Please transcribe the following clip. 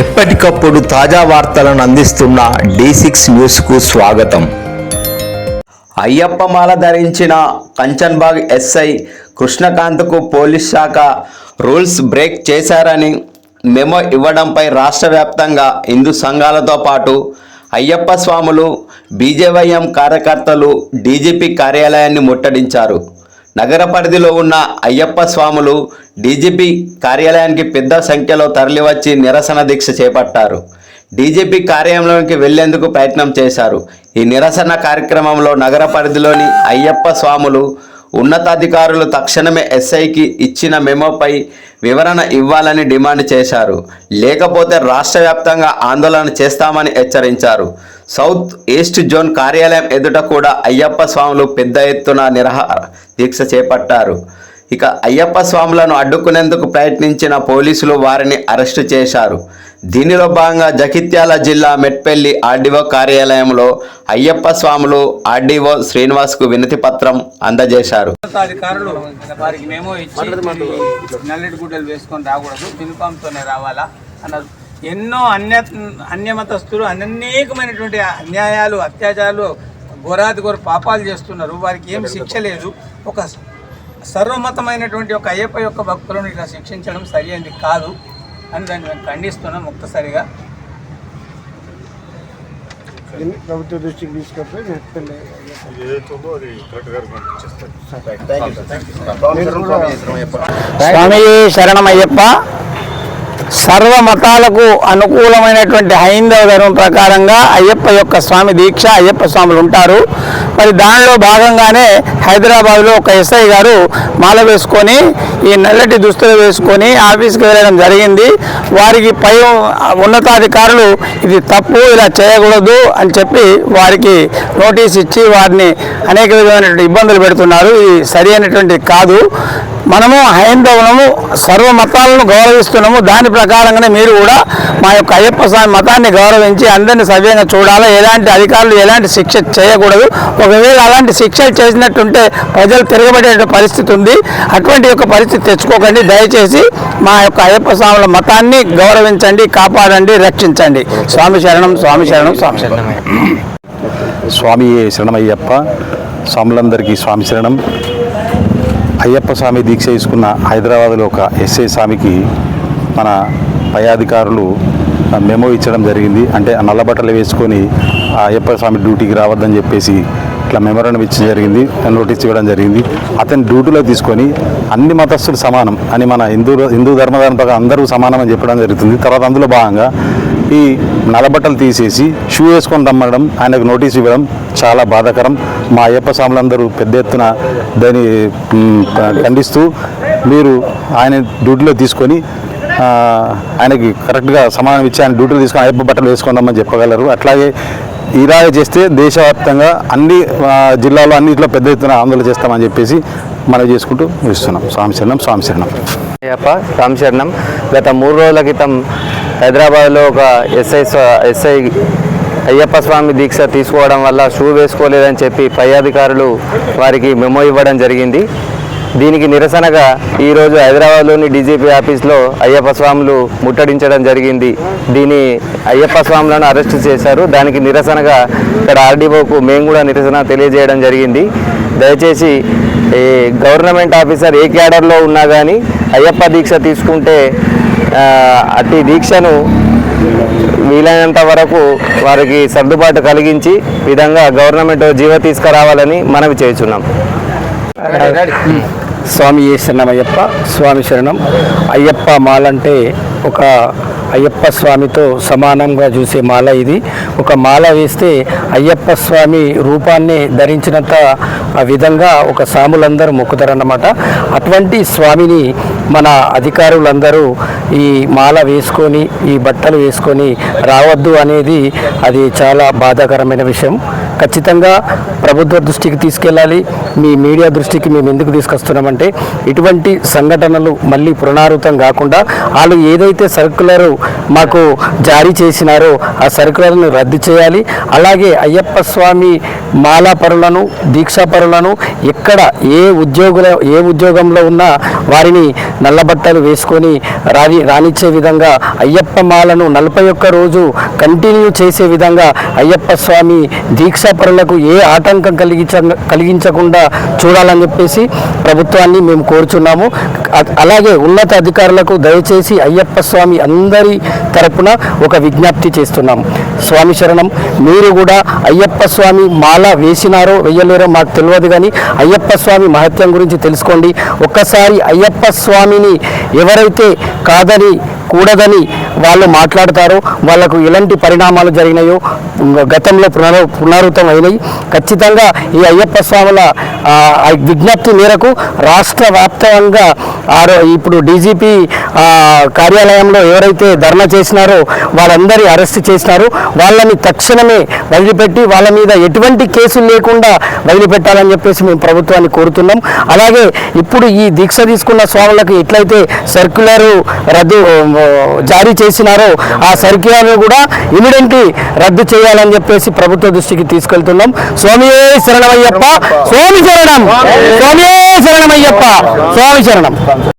ఎప్పటికప్పుడు తాజా వార్తలను అందిస్తున్న డి సిక్స్ న్యూస్కు స్వాగతం. అయ్యప్ప మాల ధరించిన కంచన్బాగ్ ఎస్ఐ కృష్ణకాంత్కు పోలీస్ శాఖ రూల్స్ బ్రేక్ చేశారని మెమో ఇవ్వడంపై రాష్ట్ర వ్యాప్తంగా హిందూ సంఘాలతో పాటు అయ్యప్ప స్వాములు బీజేవైఎం కార్యకర్తలు డీజీపీ కార్యాలయాన్ని ముట్టడించారు. నగర పరిధిలో ఉన్న అయ్యప్ప స్వాములు డీజీపీ కార్యాలయానికి పెద్ద సంఖ్యలో తరలివచ్చి నిరసన దీక్ష చేపట్టారు. డీజీపీ కార్యాలయంలోకి వెళ్ళేందుకు ప్రయత్నం చేశారు. ఈ నిరసన కార్యక్రమంలో నగర పరిధిలోని అయ్యప్ప స్వాములు ఉన్నతాధికారులు తక్షణమే ఎస్ఐకి ఇచ్చిన మెమోపై వివరణ ఇవ్వాలని డిమాండ్ చేశారు. లేకపోతే రాష్ట్ర వ్యాప్తంగా ఆందోళన చేస్తామని హెచ్చరించారు. సౌత్ ఈస్ట్ జోన్ కార్యాలయం ఎదుట కూడా అయ్యప్ప స్వాములు పెద్ద ఎత్తున నిరహార దీక్ష చేపట్టారు. ఇక అయ్యప్ప స్వాములను అడ్డుకునేందుకు ప్రయత్నించిన పోలీసులు వారిని అరెస్టు చేశారు. దీనిలో భాగంగా జగిత్యాల జిల్లా మెట్పల్లి ఆర్డీఓ కార్యాలయంలో అయ్యప్ప స్వాములు ఆర్డీఓ శ్రీనివాస్కు వినతి పత్రం అందజేశారు. అధికారులు వారికి మేము ఇచ్చి గుడ్డలు వేసుకొని రాకూడదు. యూనిఫామ్తోనే రావాలా అన్నారు ఎన్నో అన్య అన్యమతస్తులు అనేకమైనటువంటి అన్యాయాలు అత్యాచారాలు ఘోరాతి ఘోర పాపాలు చేస్తున్నారు. వారికి ఏం శిక్ష లేదు. ఒక సర్వమతమైనటువంటి ఒక అయ్యప్ప యొక్క భక్తులను ఇట్లా శిక్షించడం సరైనది కాదు. అని దాన్ని మేము ఖండిస్తున్నాం ఒక్కసారిగా. ప్రభుత్వ దృష్టికి పంపించేస్తారు. స్వామి శరణమయ్యప్ప. సర్వ మతాలకు అనుకూలమైనటువంటి హైందవ ధర్మం ప్రకారంగా అయ్యప్ప యొక్క స్వామి దీక్ష అయ్యప్ప స్వాములు ఉంటారు. మరి దానిలో భాగంగానే హైదరాబాద్లో ఒక ఎస్ఐ గారు మాల వేసుకొని ఈ నల్లటి దుస్తులు వేసుకొని ఆఫీస్కి వెళ్ళడం జరిగింది. వారికి పై ఉన్నతాధికారులు ఇది తప్పు ఇలా చేయకూడదు అని చెప్పి వారికి నోటీస్ ఇచ్చి వారిని అనేక విధమైనటువంటి ఇబ్బందులు పెడుతున్నారు. ఇది సరి అయినటువంటి కాదు. మనము హైందవులము సర్వ మతాలను గౌరవిస్తున్నాము. దాని ప్రకారంగానే మీరు కూడా మా యొక్క అయ్యప్ప స్వామి మతాన్ని గౌరవించి అందరిని సవ్యంగా చూడాలి. ఎలాంటి అధికారులు ఎలాంటి శిక్ష చేయకూడదు. ఒకవేళ అలాంటి శిక్షలు చేసినట్టుంటే ప్రజలు తిరగబడే పరిస్థితి ఉంది. అటువంటి యొక్క పరిస్థితి తెచ్చుకోకండి. దయచేసి మా యొక్క అయ్యప్ప స్వాముల మతాన్ని గౌరవించండి కాపాడండి రక్షించండి. స్వామి శరణం స్వామి శరణం స్వామి శరణం. స్వామి శరణమయ్యప్ప. స్వాములందరికీ స్వామి శరణం. అయ్యప్ప స్వామి దీక్ష తీసుకున్న హైదరాబాద్లో ఒక ఎస్ఐ స్వామికి మన పై అధికారులు మెమో ఇచ్చడం జరిగింది. అంటే ఆ నల్ల బట్టలు వేసుకొని ఆ అయ్యప్ప స్వామి డ్యూటీకి రావద్దని చెప్పేసి ఇట్లా మెమోరాండం ఇచ్చి జరిగింది నోటీస్ ఇవ్వడం జరిగింది. అతని డ్యూటీలో తీసుకొని అన్ని మతస్థులు సమానం అని మన హిందూ హిందూ ధర్మధారణ ప్రకారం అందరూ సమానం అని చెప్పడం జరుగుతుంది. తర్వాత అందులో భాగంగా ఈ నల్లబట్టలు తీసేసి షూ వేసుకొని రమ్మడం ఆయనకు నోటీస్ ఇవ్వడం చాలా బాధాకరం. మా అయ్యప్ప స్వాములందరూ పెద్ద ఎత్తున దాన్ని ఖండిస్తూ మీరు ఆయన డ్యూటీలో తీసుకొని ఆయనకి కరెక్ట్గా సమానం ఇచ్చి ఆయన డ్యూటీలో తీసుకొని అయ్యప్ప బట్టలు వేసుకుందామని చెప్పగలరు. అట్లాగే ఇలాగ చేస్తే దేశవ్యాప్తంగా అన్ని జిల్లాలో అన్నింటిలో పెద్ద ఎత్తున ఆందోళన చేస్తామని చెప్పేసి మనం చేసుకుంటూ ఇస్తున్నాం స్వామి శరణం స్వామి శరణం. అయ్యప్ప రామశరణం గత మూడు రోజుల క్రితం హైదరాబాద్లో ఒక ఎస్ఐ ఎస్ఐ అయ్యప్ప స్వామి దీక్ష తీసుకోవడం వల్ల షూ వేసుకోలేదని చెప్పి పై అధికారులు వారికి మెమో ఇవ్వడం జరిగింది. దీనికి నిరసనగా ఈరోజు హైదరాబాద్లోని డీజీపీ ఆఫీస్లో అయ్యప్ప స్వాములు ముట్టడించడం జరిగింది. దీని అయ్యప్ప స్వాములను అరెస్ట్ చేశారు. దానికి నిరసనగా ఇక్కడ ఆర్డీఓకు మేము కూడా నిరసన తెలియజేయడం జరిగింది. దయచేసి గవర్నమెంట్ ఆఫీసర్ ఏ క్యాడర్లో ఉన్నా కానీ అయ్యప్ప దీక్ష తీసుకుంటే అట్టి దీక్షను వీలైనంత వరకు వారికి సర్దుబాటు కలిగించి విధంగా గవర్నమెంట్ జీవ తీసుకురావాలని మనవి చేస్తున్నాం. స్వామి ఏ శరణమయ్యప్ప స్వామి శరణం. అయ్యప్ప మాల అంటే ఒక అయ్యప్ప స్వామితో సమానంగా చూసే మాల ఇది. ఒక మాల వేస్తే అయ్యప్ప స్వామి రూపాన్ని ధరించినంత ఆ విధంగా ఒక సాములందరూ మొక్కుతారన్నమాట. అటువంటి స్వామిని మన అధికారులందరూ ఈ మాల వేసుకొని ఈ బట్టలు వేసుకొని రావద్దు అనేది అది చాలా బాధాకరమైన విషయం. ఖచ్చితంగా ప్రభుత్వ దృష్టికి తీసుకెళ్ళాలి. మీ మీడియా దృష్టికి మేము ఎందుకు తీసుకొస్తున్నామంటే ఇటువంటి సంఘటనలు మళ్ళీ పునరావృతం కాకుండా వాళ్ళు ఏదైతే సర్కులర్ మాకు జారీ చేసినారో ఆ సర్కులర్ను రద్దు చేయాలి. అలాగే అయ్యప్ప స్వామి మాలాపరులను దీక్షాపరులను ఎక్కడ ఏ ఉద్యోగుల ఏ ఉద్యోగంలో ఉన్నా వారిని నల్లబట్టలు వేసుకొని రాని రానిచ్చే విధంగా అయ్యప్ప మాలను నలభై ఒక్క రోజు కంటిన్యూ చేసే విధంగా అయ్యప్ప స్వామి దీక్షాపరులకు ఏ ఆటంకం కలిగించ కలిగించకుండా చూడాలని చెప్పేసి ప్రభుత్వాన్ని మేము కోరుచున్నాము. అలాగే ఉన్నత అధికారులకు దయచేసి అయ్యప్ప స్వామి అందరి తరపున ఒక విజ్ఞప్తి చేస్తున్నాం స్వామి శరణం మీరు కూడా అయ్యప్ప స్వామి మాల వేసినారో వెయ్యలేరో మాకు తెలియదు కానీ అయ్యప్ప స్వామి మహత్యం గురించి తెలుసుకోండి. ఒక్కసారి అయ్యప్ప స్వామిని ఎవరైతే కాదని కూడదని వాళ్ళు మాట్లాడతారో వాళ్ళకు ఎలాంటి పరిణామాలు జరిగినాయో గతంలో పునర పునరావృతం అయినాయి ఖచ్చితంగా ఈ అయ్యప్ప స్వాముల విజ్ఞప్తి మేరకు రాష్ట్ర వ్యాప్తంగా ఆరో ఇప్పుడు డీజీపీ కార్యాలయంలో ఎవరైతే ధర్నా చేసినారో వాళ్ళందరి అరెస్ట్ చేసినారు. వాళ్ళని తక్షణమే వదిలిపెట్టి వాళ్ళ మీద ఎటువంటి కేసులు లేకుండా వదిలిపెట్టాలని చెప్పేసి మేము ప్రభుత్వాన్ని కోరుతున్నాం. అలాగే ఇప్పుడు ఈ దీక్ష తీసుకున్న స్వాములకు ఎట్లయితే సర్క్యులర్ రద్దు జారీ చేసినారో ఆ సర్క్యులర్ కూడా ఇమీడియట్లీ రద్దు చేయాలని చెప్పేసి ప్రభుత్వ దృష్టికి తీసుకెళ్తున్నాం. స్వామియే శరణమయ్యప్ప స్వామి శరణం. స్వామియే శరణమయ్యప్ప స్వామి శరణం.